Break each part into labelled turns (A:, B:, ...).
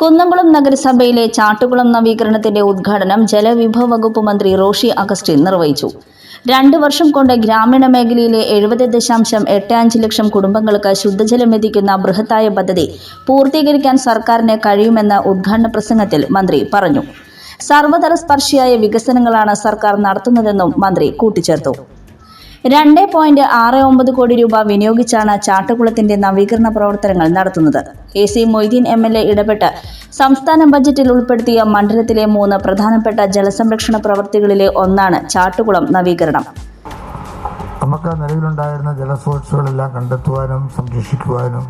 A: കുന്നംകുളം നഗരസഭയിലെ ചാട്ടുകുളം നവീകരണത്തിന്റെ ഉദ്ഘാടനം ജലവിഭവ വകുപ്പ് മന്ത്രി റോഷി അഗസ്റ്റിൻ നിർവഹിച്ചു. രണ്ട് വർഷം കൊണ്ട് ഗ്രാമീണ മേഖലയിലെ എഴുപത് ദശാംശം എട്ട് അഞ്ച് ലക്ഷം കുടുംബങ്ങൾക്ക് ശുദ്ധജലം എത്തിക്കുന്ന ബൃഹത്തായ പദ്ധതി പൂർത്തീകരിക്കാൻ സർക്കാരിന് കഴിയുമെന്ന് ഉദ്ഘാടന പ്രസംഗത്തിൽ മന്ത്രി പറഞ്ഞു. സർവതല സ്പർശിയായ വികസനങ്ങളാണ് സർക്കാർ നടത്തുന്നതെന്നും മന്ത്രി കൂട്ടിച്ചേർത്തു. രണ്ട് പോയിന്റ് ആറ് ഒമ്പത് കോടി രൂപ വിനിയോഗിച്ചാണ് ചാട്ടുകുളത്തിന്റെ നവീകരണ പ്രവർത്തനങ്ങൾ നടത്തുന്നത്. A C Moideen M L A ഇടപെട്ട് സംസ്ഥാന ബജറ്റിൽ ഉൾപ്പെടുത്തിയ മണ്ഡലത്തിലെ മൂന്ന് പ്രധാനപ്പെട്ട ജലസംരക്ഷണ പ്രവൃത്തികളിലെ ഒന്നാണ് ചാട്ടുകുളം നവീകരണം.
B: നമുക്ക് നിലവിലുണ്ടായിരുന്ന ജലസ്രോതസ്സുകളെല്ലാം കണ്ടെത്തുവാനും സംരക്ഷിക്കുവാനും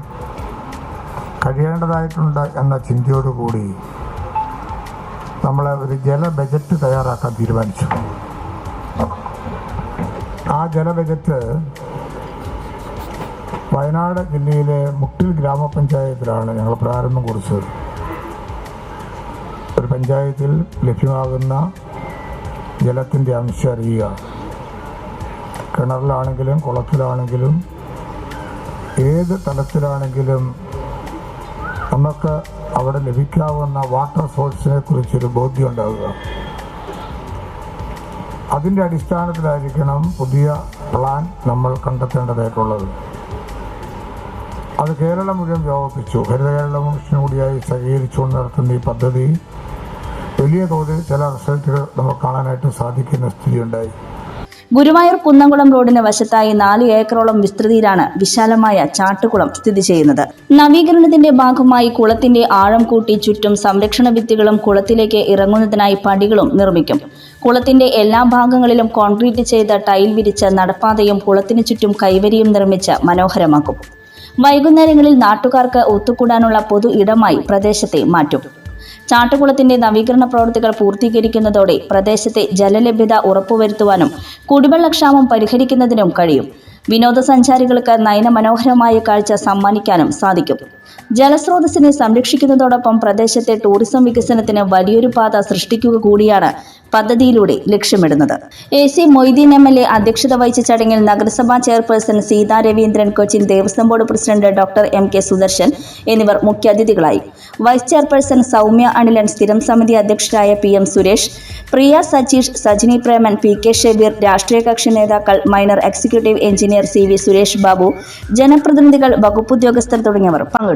B: കഴിയേണ്ടതായിട്ടുണ്ട് എന്ന ചിന്തയോടുകൂടി നമ്മൾ ഒരു ജല ബജറ്റ് തയ്യാറാക്കാൻ തീരുമാനിച്ചു. ആ ജല വയനാട് ജില്ലയിലെ മുട്ടിൽ ഗ്രാമപഞ്ചായത്തിലാണ് ഞങ്ങൾ പ്രാരംഭം കുറിച്ചത്. ഒരു പഞ്ചായത്തിൽ ലഭ്യമാകുന്ന ജലത്തിന്റെ അംശം അറിയുക. കിണറിലാണെങ്കിലും കുളത്തിലാണെങ്കിലും ഏത് തലത്തിലാണെങ്കിലും നമുക്ക് അവിടെ ലഭിക്കാവുന്ന വാട്ടർ സോഴ്സിനെ കുറിച്ചൊരു ബോധ്യം ഉണ്ടാവുക. അതിന്റെ അടിസ്ഥാനത്തിലായിരിക്കണം പുതിയ പ്ലാൻ നമ്മൾ കണ്ടെത്തേണ്ടതായിട്ടുള്ളത്. അത് കേരളം മുഴുവൻ വ്യാപിപ്പിച്ചു. ഹരിത കേരള കൂടിയായി സഹകരിച്ചുകൊണ്ട് നടത്തുന്ന ഈ പദ്ധതി വലിയ തോതിൽ ചില റിസൾട്ടുകൾ നമുക്ക് കാണാനായിട്ട് സാധിക്കുന്ന സ്ഥിതിയുണ്ടായി.
A: ഗുരുവായൂർ കുന്നംകുളം റോഡിന് വശത്തായി നാല് ഏക്കറോളം വിസ്തൃതിയിലാണ് വിശാലമായ ചാട്ടുകുളം സ്ഥിതി ചെയ്യുന്നത്. നവീകരണത്തിന്റെ ഭാഗമായി കുളത്തിന്റെ ആഴം കൂട്ടി ചുറ്റും സംരക്ഷണ ഭിത്തികളും കുളത്തിലേക്ക് ഇറങ്ങുന്നതിനായി പടികളും നിർമ്മിക്കും. കുളത്തിന്റെ എല്ലാ ഭാഗങ്ങളിലും കോൺക്രീറ്റ് ചെയ്ത ടൈൽ വിരിച്ച നടപ്പാതയും കുളത്തിനു ചുറ്റും കൈവരിയും നിർമ്മിച്ച് മനോഹരമാക്കും. വൈകുന്നേരങ്ങളിൽ നാട്ടുകാർക്ക് ഒത്തുകൂടാനുള്ള പൊതു ഇടമായി പ്രദേശത്തെ മാറ്റും. ചാട്ടുകുളത്തിന്റെ നവീകരണ പ്രവൃത്തികൾ പൂർത്തീകരിക്കുന്നതോടെ പ്രദേശത്തെ ജലലഭ്യത ഉറപ്പുവരുത്തുവാനും കുടിവെള്ളക്ഷാമം പരിഹരിക്കുന്നതിനും കഴിയും. വിനോദസഞ്ചാരികൾക്ക് നയനമനോഹരമായ കാഴ്ച സമ്മാനിക്കാനും സാധിക്കും. ജലസ്രോതസ്സിനെ സംരക്ഷിക്കുന്നതോടൊപ്പം പ്രദേശത്തെ ടൂറിസം വികസനത്തിന് വലിയൊരു പാത സൃഷ്ടിക്കുക കൂടിയാണ് പദ്ധതിയിലൂടെ ലക്ഷ്യമിടുന്നത്. A C Moideen M L A അധ്യക്ഷത വഹിച്ച ചടങ്ങിൽ നഗരസഭാ chairperson Seetha Raveendran Cochin Devaswom board president doctor M K Sudarshan എന്നിവർ മുഖ്യാതിഥികളായി വൈസ് ചെയർപേഴ്സൺ സൗമ്യ അനിലൻ സ്ഥിരം സമിതി അധ്യക്ഷരായ P M Suresh Priya Sajeesh Sajini Preman P K Shebeer രാഷ്ട്രീയ കക്ഷി നേതാക്കൾ minor executive engineer C V Suresh Babu ജനപ്രതിനിധികൾ വകുപ്പുദ്യോഗസ്ഥർ തുടങ്ങിയവർ പങ്കെടുത്തു.